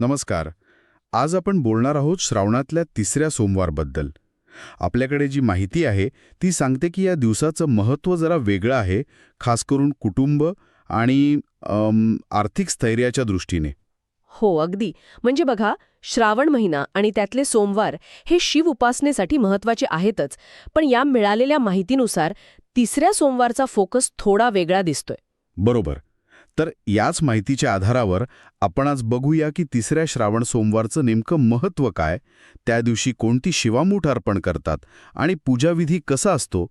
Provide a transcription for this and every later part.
नमस्कार. आज आपण बोलणार आहोत श्रावणातल्या तिसऱ्या सोमवारबद्दल. आपल्याकडे जी माहिती आहे ती सांगते की या दिवसाचं महत्त्व जरा वेगळं आहे खास करून कुटुंब आणि आर्थिक स्थैर्याच्या दृष्टीने. हो अगदी. म्हणजे बघा श्रावण महिना आणि त्यातले सोमवार हे शिव उपासनेसाठी महत्त्वाचे आहेतच पण या मिळालेल्या माहितीनुसार तिसऱ्या सोमवारचा फोकस थोडा वेगळा दिसतोय. बरोबर. तर याच माहितीच्या आधारावर आपण आज बघूया की तिसऱ्या श्रावण सोमवारचं नेमकं महत्त्व काय त्या दिवशी कोणती शिवामूठ अर्पण करतात आणि पूजाविधी कसा असतो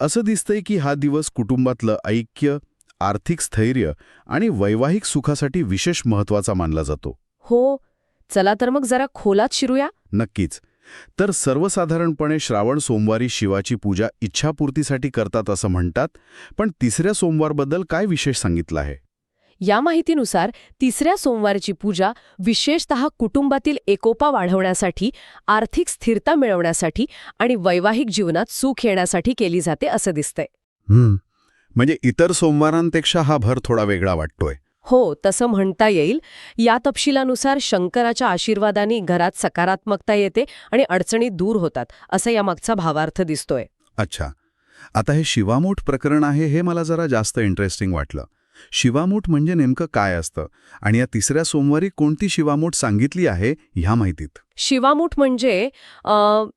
असं दिसतंय की हा दिवस कुटुंबातलं ऐक्य आर्थिक स्थैर्य आणि वैवाहिक सुखासाठी विशेष महत्त्वाचा मानला जातो. हो चला तर मग जरा खोलात शिरूया. नक्कीच. तर सर्वसाधारणपणे श्रावण सोमवारी शिवाची पूजा इच्छापूर्तीसाठी करतात असं म्हणतात पण तिसऱ्या सोमवारबद्दल काय विशेष सांगितलं आहे? या माहितीनुसार तिसऱ्या सोमवारची पूजा विशेषतः कुटुंबातील एकोपा वाढवण्यासाठी आर्थिक स्थिरता मिळवण्यासाठी आणि वैवाहिक जीवनात सुख येण्यासाठी केली जाते असं दिसतंय. म्हणजे इतर सोमवारांपेक्षा हा भर थोडा वेगळा वाटतोय. हो तसं म्हणता येईल. या तपशिलानुसार शंकराच्या आशीर्वादाने घरात सकारात्मकता येते आणि अडचणी दूर होतात असं यामागचा भावार्थ दिसतोय. अच्छा. आता हे शिवामूठ प्रकरण आहे हे मला जरा जास्त इंटरेस्टिंग वाटलं. शिवामूठ म्हणजे नेमकं काय असतं? आणि या तिसऱ्या सोमवारी कोणती शिवामूठ सांगितली आहे ह्या माहितीत. शिवामूठ म्हणजे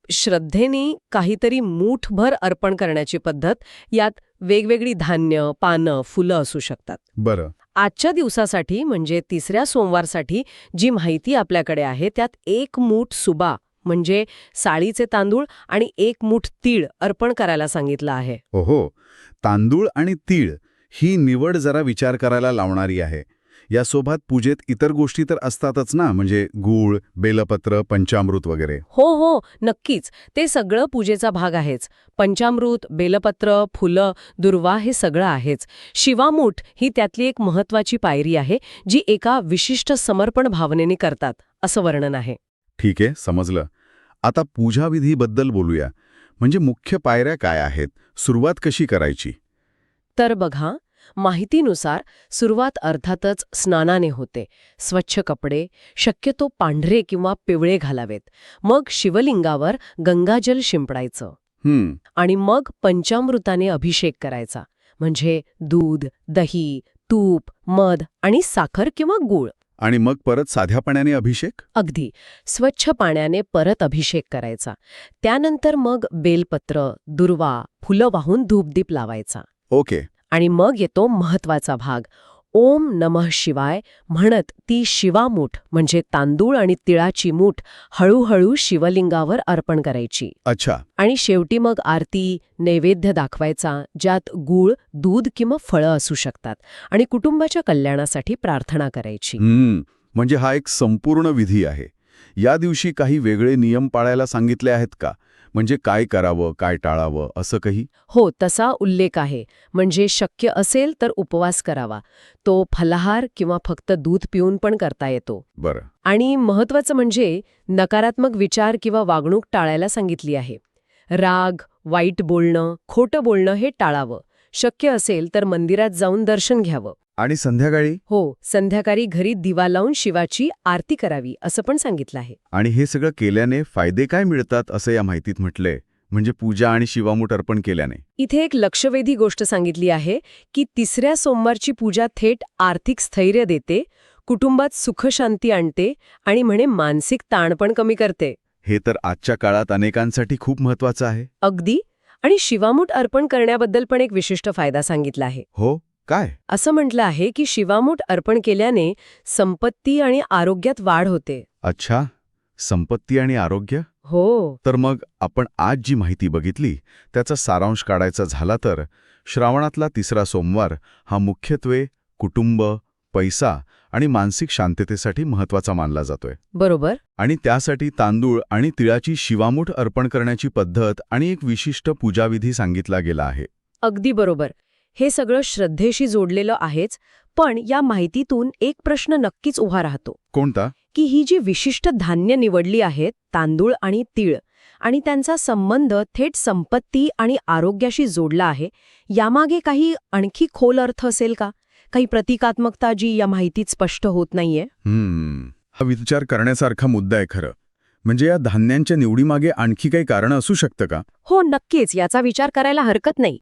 श्रद्धेने काहीतरी मूठभर अर्पण करण्याची पद्धत. यात वेगवेगळी धान्य पानं फुलं असू शकतात. बरं. आजच्या दिवसासाठी म्हणजे तिसऱ्या सोमवारसाठी जी माहिती आपल्याकडे आहे त्यात एक मूठ सुबा म्हणजे साळीचे तांदूळ आणि एक मूठ तीळ अर्पण करायला सांगितलं आहे. ओहो. तांदूळ आणि तीळ ही निवड जरा विचार करायला लावणारी आहे. यासोबत पूजेत इतर गोष्टी तर असतातच ना म्हणजे गूळ बेलपत्र पंचामृत वगैरे. हो हो नक्कीच. ते सगळं पूजेचा भाग आहेच. पंचामृत बेलपत्र फुलं दुर्वा हे सगळं आहेच. शिवामूठ ही त्यातली एक महत्वाची पायरी आहे जी एका विशिष्ट समर्पण भावनेने करतात असं वर्णन आहे. ठीक आहे समजलं. आता पूजाविधीबद्दल बोलूया. म्हणजे मुख्य पायऱ्या काय आहेत? सुरुवात कशी करायची? तर बघा माहितीनुसार सुरुवात अर्थातच स्नानाने होते. स्वच्छ कपडे शक्यतो पांढरे किंवा पिवळे घालावेत. मग शिवलिंगावर गंगाजल शिंपडायचं. आणि मग पंचामृताने अभिषेक करायचा. म्हणजे दूध दही तूप मध आणि साखर किंवा गूळ. आणि मग परत साध्या पाण्याने अभिषेक? अगदी. स्वच्छ पाण्याने परत अभिषेक करायचा. त्यानंतर मग बेलपत्र दुर्वा फुलं वाहून धूपदीप लावायचा. ओके. आणि मग येतो महत्त्वाचा भाग. ओम नमः शिवाय म्हणत ती शिवामूठ म्हणजे तांदूळ आणि तिळाची मूठ हळूहळू शिवलिंगावर अर्पण करायची. अच्छा. आणि शेवटी मग आरती नैवेद्य दाखवायचा ज्यात गूळ दूध किंवा फळं असू शकतात आणि कुटुंबाच्या कल्याणासाठी प्रार्थना करायची. म्हणजे हा एक संपूर्ण विधी आहे. या दिवशी काही वेगळे नियम पाळायला सांगितले आहेत का? म्हणजे काय करावं काय टाळावं असं काही? हो तसा उल्लेख आहे. म्हणजे शक्य असेल तर उपवास करावा. तो फलाहार किंवा फक्त दूध पिऊन पण करता येतो. बरं. आणि महत्वाचं म्हणजे नकारात्मक विचार किंवा वागणूक टाळायला सांगितली आहे. राग वाईट बोलणं खोटं बोलणं हे टाळावं. शक्य असेल तर मंदिरात जाऊन दर्शन घ्यावं. आणि संध्याकाळी? हो संध्याकाळी घरी दिवा लावून शिवाची आरती करावी असं पण सांगितलं आहे. आणि हे सगळं केल्याने फायदे काय मिळतात असं या माहितीत म्हटलंय. म्हणजे पूजा आणि शिवामूठ अर्पण केल्याने. इथे एक लक्षवेधी गोष्ट सांगितली आहे की तिसऱ्या सोमवारची पूजा थेट आर्थिक स्थैर्य देते कुटुंबात सुखशांती आणते आणि म्हणे मानसिक ताण पण कमी करते. हे तर आजच्या काळात अनेकांसाठी खूप महत्वाचं आहे. अगदी. आणि शिवामूठ अर्पण करण्याबद्दल पण एक विशिष्ट फायदा सांगितला आहे. हो. काय? असं म्हटलं आहे की शिवामूठ अर्पण केल्याने संपत्ती आणि आरोग्यात वाढ होते. अच्छा संपत्ती आणि आरोग्य? हो. तर मग आपण आज जी माहिती बघितली त्याचा सारांश काढायचा झाला तर श्रावणातला तिसरा सोमवार हा मुख्यत्वे कुटुंब पैसा आणि मानसिक शांततेसाठी महत्त्वाचा मानला जातोय. बरोबर. आणि त्यासाठी तांदूळ आणि तिळाची शिवामूठ अर्पण करण्याची पद्धत आणि एक विशिष्ट पूजाविधी सांगितला गेला आहे. अगदी बरोबर. हे सगळं श्रद्धेशी जोडलेलं आहेच पण या माहितीतून एक प्रश्न नक्कीच उभा राहतो. कोणता? की ही जी विशिष्ट धान्य निवडली आहेत तांदूळ आणि तीळ आणि त्यांचा संबंध थेट संपत्ती आणि आरोग्याशी जोडला आहे यामागे काही आणखी खोल अर्थ असेल का? काही प्रतिकात्मकता जी या माहितीत स्पष्ट होत नाहीये? हा विचार करण्यासारखा मुद्दा आहे खरं. म्हणजे या धान्यांच्या निवडीमागे आणखी काही कारण असू शकतं का? हो नक्कीच. याचा विचार करायला हरकत नाही.